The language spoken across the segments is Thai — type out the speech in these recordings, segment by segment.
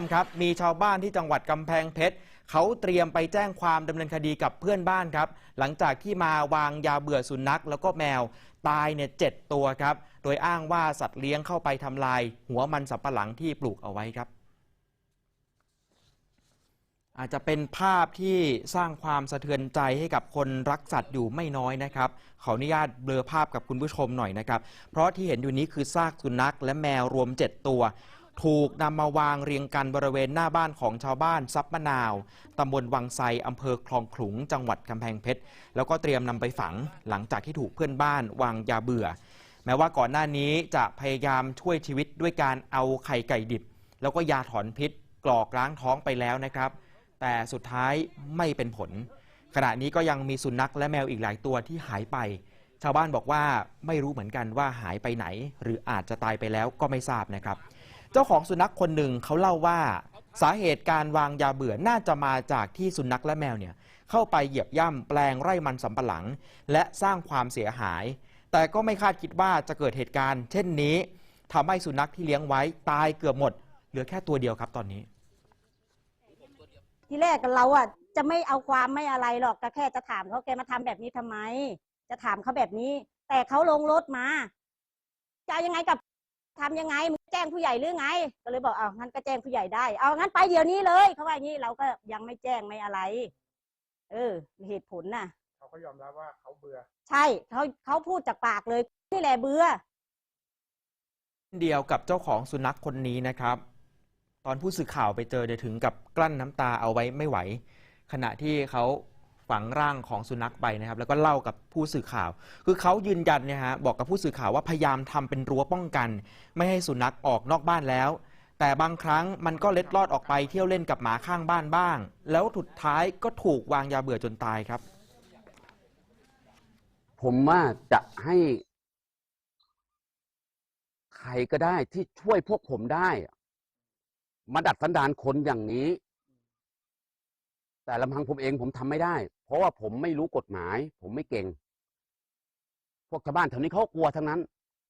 มครับมีชาวบ้านที่จังหวัดกำแพงเพชรเขาเตรียมไปแจ้งความดำเนินคดีกับเพื่อนบ้านครับ หลังจากที่มาวางยาเบื่อสุนัขแล้วก็แมวตายเนี่ยเจ็ดตัวครับ โดยอ้างว่าสัตว์เลี้ยงเข้าไปทำลาย หัวมันสับปะหลังที่ปลูกเอาไว้ครับ อาจจะเป็นภาพที่สร้างความสะเทือนใจให้กับคนรักสัตว์อยู่ไม่น้อยนะครับขออนุญาตเบลอภาพกับคุณผู้ชมหน่อยนะครับ เพราะที่เห็นอยู่นี้คือซากสุนัขและแมวรวม 7 ตัว ถูกนำมาวางเรียงกันบริเวณหน้าบ้านของชาวบ้านซับมะนาวตำบลวังไซอำเภอคลองขลุง จังหวัดกำแพงเพชร แล้วก็เตรียมนำไปฝังหลังจากที่ถูกเพื่อนบ้านวางยาเบื่อ แม้ว่าก่อนหน้านี้จะพยายามช่วยชีวิตด้วยการเอาไข่ไก่ดิบ แล้วก็ยาถอนพิษ กรอกล้างท้องไปแล้วนะครับ แต่สุดท้ายไม่เป็นผล ขณะนี้ก็ยังมีสุนัขและแมวอีกหลายตัวที่หายไป ชาวบ้านบอกว่าไม่รู้เหมือนกันว่าหายไปไหน หรืออาจจะตายไปแล้วก็ไม่ทราบนะครับ เจ้าของสุนัขคนหนึ่งเขาเล่าว่าสาเหตุการวางยาเบื่อน่าจะมาจากที่สุนัขและแมวเนี่ยเข้าไปเหยียบย่ำแปลงไร่มันสำปะหลัง และสร้างความเสียหาย แต่ก็ไม่คาดคิดว่าจะเกิดเหตุการณ์ เช่นนี้ทำให้สุนัขที่เลี้ยงไว้ตายเกือบหมด เหลือแค่ตัวเดียวครับตอนนี้ ทีแรกเราอะจะไม่เอาความไม่อะไรหรอกก็แค่จะถามเขาแกมาทำแบบนี้ทำไม จะถามเขาแบบนี้ แต่เขาลงรถมา จะยังไงกับ ทำยังไงมึงแจ้งผู้ใหญ่หรือไง ก็เลยบอกเอางั้นก็แจ้งผู้ใหญ่ได้ เอางั้นไปเดี๋ยวนี้เลยเขาว่าอย่างนี้เราก็ยังไม่แจ้งไม่อะไร เออ เหตุผลน่ะเขาก็ยอมรับว่าเขาเบื่อ ใช่เขาเขาพูดจากปากเลยนี่แหละเบื่อเดียวกับเจ้าของสุนัขคนนี้นะครับ ตอนผู้สื่อข่าวไปเจอเดี๋ยวถึงกับกลั้นน้ำตาเอาไว้ไม่ไหว ขณะที่เขา ฝังร่างของสุนัขไปนะครับ แล้วก็เล่ากับผู้สื่อข่าว คือเขายืนยันเนี่ยฮะบอกกับผู้สื่อข่าวว่าพยายามทำเป็นรั้วป้องกัน ไม่ให้สุนัขออกนอกบ้านแล้ว แต่บางครั้งมันก็เล็ดลอดออกไปเที่ยวเล่นกับหมาข้างบ้านบ้าง แล้วสุดท้ายก็ถูกวางยาเบื่อจนตายครับ ผมว่าจะให้ ใครก็ได้ที่ช่วยพวกผมได้ มาดัดสันดานคนอย่างนี้ แต่ลำพังผมเองผมทำไม่ได้ เพราะว่าผมไม่รู้กฎหมาย ผมไม่เก่ง พวกชาวบ้านแถวนี้เขากลัวทั้งนั้น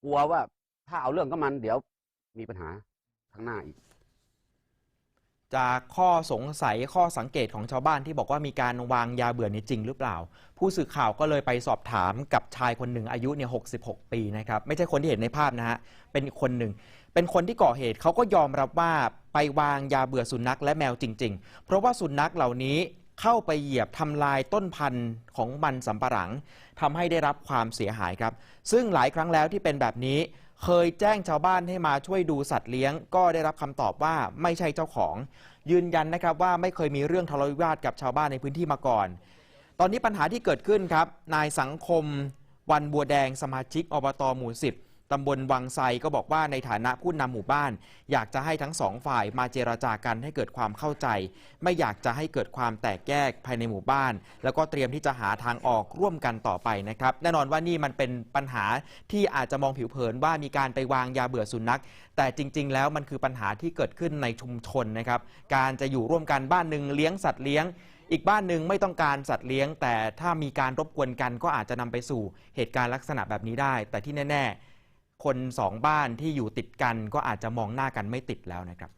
กลัวว่าถ้าเอาเรื่องกับมัน เดี๋ยวมีปัญหาข้างหน้าอีก จากข้อสงสัยข้อสังเกตของชาวบ้านที่บอกว่ามีการวางยาเบื่อนี้จริงหรือเปล่า ผู้สื่อข่าวก็เลยไปสอบถามกับชายคนหนึ่งอายุเนี่ย66 ปีนะครับ ไม่ใช่คนที่เห็นในภาพนะฮะเป็นอีกคนหนึ่งเป็นคนที่ก่อเหตุเขาก็ยอมรับว่า ไปวางยาเบื่อสุนัขและแมวจริง ๆ เพราะว่าสุนัขเหล่านี้เข้าไปเหยียบทำลายต้นพันธุ์ของมันสำปะหลังทำให้ได้รับความเสียหายครับ ซึ่งหลายครั้งแล้วที่เป็นแบบนี้ เคยแจ้งชาวบ้านให้มาช่วยดูสัตว์เลี้ยง ก็ได้รับคำตอบว่าไม่ใช่เจ้าของ ยืนยันนะครับว่าไม่เคยมีเรื่องทะเลาะวิวาทกับชาวบ้านในพื้นที่มาก่อน ตอนนี้ปัญหาที่เกิดขึ้นครับ นายสังคม วันบัวแดงสมาชิกอบตหมู่10 ตำบลวังไซก็บอกว่าในฐานะผู้นำหมู่บ้าน อยากจะให้ทั้งสองฝ่ายมาเจราจากันให้เกิดความเข้าใจ ไม่อยากจะให้เกิดความแตกแยกภายในหมู่บ้าน แล้วก็เตรียมที่จะหาทางออกร่วมกันต่อไปนะครับ แน่นอนว่านี่มันเป็นปัญหาที่อาจจะมองผิวเผินว่ามีการไปวางยาเบื่อสุนัข แต่จริง ๆ แล้วมันคือปัญหาที่เกิดขึ้นในชุมชนนะครับการจะอยู่ร่วมกันบ้านหนึ่งเลี้ยงสัตว์เลี้ยงอีกบ้านหนึ่งไม่ต้องการสัตว์เลี้ยง แต่ถ้ามีการรบกวนกันก็อาจจะนำไปสู่เหตุการณ์ลักษณะแบบนี้ได้ แต่ที่แน่ ๆ คนสองบ้านที่อยู่ติดกันก็อาจจะมองหน้ากันไม่ติดแล้วนะครับ